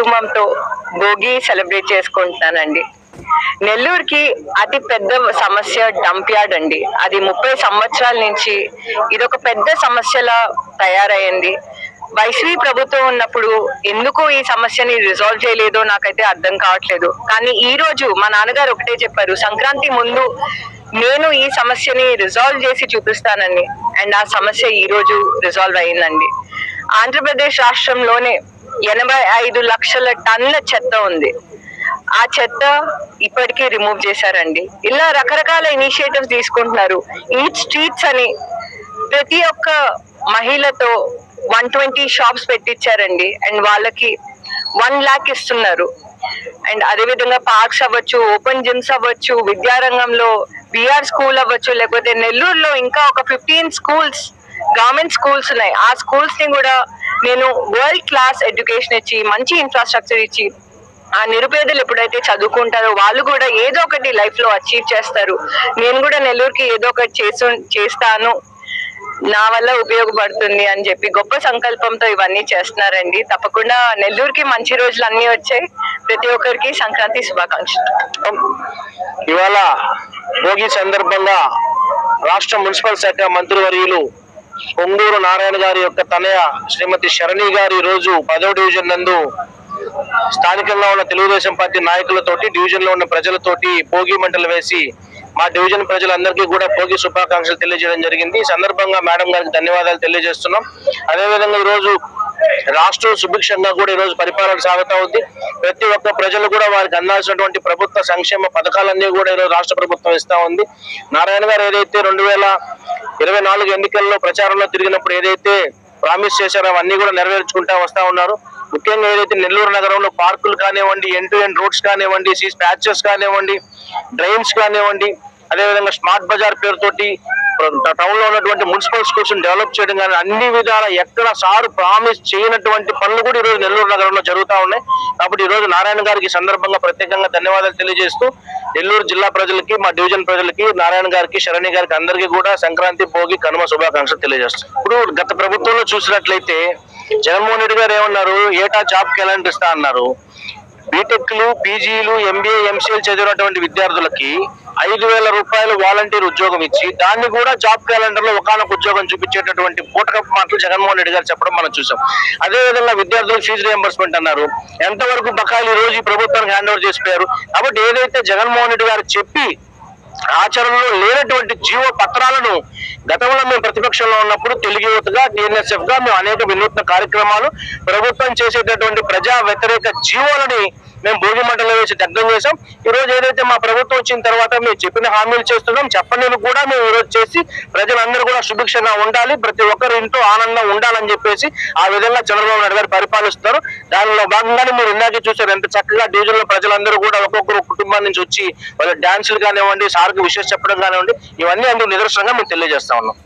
కుటుంబంతో భోగి సెలబ్రేట్ చేసుకుంటున్నానండి నెల్లూరుకి అతి పెద్ద సమస్య డంప్ యార్డ్ అండి. అది ముప్పై సంవత్సరాల నుంచి ఇది ఒక పెద్ద సమస్యలా తయారైంది వైసీపీ ప్రభుత్వం ఉన్నప్పుడు ఎందుకు ఈ సమస్యని రిజాల్వ్ చేయలేదో నాకైతే అర్థం కావట్లేదు. కానీ ఈ రోజు మా నాన్నగారు ఒకటే చెప్పారు సంక్రాంతి ముందు నేను ఈ సమస్యని రిజాల్వ్ చేసి చూపిస్తానని. అండ్ ఆ సమస్య ఈ రోజు రిజాల్వ్ అయిందండి ఆంధ్రప్రదేశ్ రాష్ట్రంలోనే ఎనభై ఐదు లక్షల టన్నుల చెత్త ఉంది. ఆ చెత్త ఇప్పటికీ రిమూవ్ చేశారండి. ఇలా రకరకాల ఇనిషియేటివ్స్ తీసుకుంటున్నారు. ఈచ్ స్ట్రీట్స్ అని ప్రతి ఒక్క మహిళతో వన్ ట్వంటీ షాప్స్ పెట్టించారండి. అండ్ వాళ్ళకి వన్ ల్యాక్ ఇస్తున్నారు. అండ్ అదేవిధంగా పార్క్స్ అవ్వచ్చు ఓపెన్ జిమ్స్ అవ్వచ్చు విద్యారంగంలో బిఆర్ స్కూల్ అవ్వచ్చు లేకపోతే నెల్లూరులో ఇంకా ఒక ఫిఫ్టీన్ స్కూల్స్ గవర్నమెంట్ స్కూల్స్ ఉన్నాయి. ఆ స్కూల్స్ని కూడా నేను వరల్డ్ క్లాస్ ఎడ్యుకేషన్ ఇచ్చి మంచి ఇన్ఫ్రాస్ట్రక్చర్ ఇచ్చి ఆ నిరుపేదలు ఎప్పుడైతే చదువుకుంటారో వాళ్ళు కూడా ఏదో ఒకటి లైఫ్లో అచీవ్ చేస్తారు. నేను కూడా నెల్లూరుకి ఏదో ఒకటి చేసు చేస్తాను. నా వల్ల ఉపయోగపడుతుంది అని చెప్పి గొప్ప సంకల్పంతో ఇవన్నీ చేస్తున్నారండి. తప్పకుండా నెల్లూరుకి మంచి రోజులు అన్ని వచ్చాయి. ప్రతి ఒక్కరికి సంక్రాంతి శుభాకాంక్షలు. ఇవాళ భోగి సందర్భంగా రాష్ట్ర మున్సిపల్ శాఖ మంత్రివర్యులు పొంగూరు నారాయణ గారి యొక్క తనయ శ్రీమతి శరణి గారు ఈ రోజు పదో డివిజన్ నందు స్థానికంగా ఉన్న తెలుగుదేశం పార్టీ నాయకులతోటి డివిజన్లో ఉన్న ప్రజలతోటి భోగి మంటలు వేసి మా డివిజన్ ప్రజలందరికీ కూడా భోగి శుభాకాంక్షలు తెలియజేయడం జరిగింది. ఈ సందర్భంగా మేడం గారికి ధన్యవాదాలు తెలియజేస్తున్నాం. అదేవిధంగా ఈరోజు రాష్ట్రం సుభిక్షంగా కూడా ఈ రోజు పరిపాలన సాగుతా ఉంది. ప్రతి ఒక్క ప్రజలు కూడా వారికి అందాల్సినటువంటి ప్రభుత్వ సంక్షేమ పథకాలన్నీ కూడా ఈరోజు రాష్ట్ర ప్రభుత్వం ఇస్తా ఉంది. నారాయణ గారు ఏదైతే రెండు వేల ఇరవై నాలుగు ఎన్నికల్లో ప్రచారంలో తిరిగినప్పుడు ఏదైతే ప్రామిస్ చేశారో అవన్నీ కూడా నెరవేర్చుకుంటా వస్తా ఉన్నారు. ముఖ్యంగా ఏదైతే నెల్లూరు నగరంలో పార్కులు కానివ్వండి ఎన్ టు ఎన్ రోడ్స్ కానివ్వండి సీ ప్యాచెస్ కానివ్వండి డ్రైన్స్ కానివ్వండి అదేవిధంగా స్మార్ట్ బజార్ పేరుతోటి టౌన్లో ఉన్నటువంటి మున్సిపల్ స్కూల్స్ డెవలప్ చేయడం కానీ అన్ని విధాల ఎక్కడ సార్ ప్రామిస్ చేయనటువంటి పనులు కూడా ఈరోజు నెల్లూరు నగరంలో జరుగుతూ ఉన్నాయి. కాబట్టి ఈ రోజు నారాయణ గారికి సందర్భంగా ప్రత్యేకంగా ధన్యవాదాలు తెలియజేస్తూ నెల్లూరు జిల్లా ప్రజలకి మా డివిజన్ ప్రజలకి నారాయణ గారికి శరణి గారికి అందరికీ కూడా సంక్రాంతి భోగి కనుమ శుభాకాంక్షలు తెలియజేస్తాం. ఇప్పుడు గత ప్రభుత్వంలో చూసినట్లయితే జగన్మోహన్ రెడ్డి గారు ఏమన్నారు? ఏటా జాబ్ క్యాలెండర్ ఇస్తా అన్నారు. బీటెక్లు పీజీలు ఎంబీఏ ఎంసీఎల్ చదివినటువంటి విద్యార్థులకి ఐదు వేల రూపాయలు వాలంటీర్ ఉద్యోగం ఇచ్చి దాన్ని కూడా జాబ్ క్యాలెండర్లో ఒకనొక ఉద్యోగం చూపించేటటువంటి పూటకపు మాటలు జగన్మోహన్ రెడ్డి గారు చెప్పడం మనం చూసాం. అదే విధంగా విద్యార్థులకు ఫీజు రియంబర్స్మెంట్ అన్నారు. ఎంతవరకు బకాయిలు ఈ రోజు ఈ ప్రభుత్వానికి హ్యాండ్ ఓవర్ చేసిపోయారు? కాబట్టి ఏదైతే జగన్మోహన్ రెడ్డి గారు చెప్పి ఆచరణలో లేనటువంటి జీవో పత్రాలను గతంలో మేము ప్రతిపక్షంలో ఉన్నప్పుడు తెలుగు యువతగా టిఎన్ఎస్ఎఫ్గా మేము అనేక వినూత్న కార్యక్రమాలు ప్రభుత్వం చేసేటటువంటి ప్రజా వ్యతిరేక జీవోలని మేము భోగి మంటలో వేసి దగ్ధం చేసాం ఈ రోజు ఏదైతే మా ప్రభుత్వం వచ్చిన తర్వాత మేము చెప్పిన హామీలు చేస్తున్నాం చెప్పనివి కూడా మేము ఈ రోజు చేసి ప్రజలందరూ కూడా సుభిక్షంగా ఉండాలి ప్రతి ఒక్కరు ఇంట్లో ఆనందం ఉండాలని చెప్పేసి ఆ విధంగా చంద్రబాబు నాయుడు గారు పరిపాలిస్తారు దానిలో భాగంగానే మీరు ఇందాక చూసారు ఎంత చక్కగా డివిజన్లో ప్రజలందరూ కూడా ఒక్కొక్కరు కుటుంబం నుంచి వచ్చి వాళ్ళ డాన్సులు కానివ్వండి సార్కి విషయం చెప్పడం కానివ్వండి ఇవన్నీ అందుకు నిదర్శనంగా మేము తెలియజేస్తా ఉన్నాం.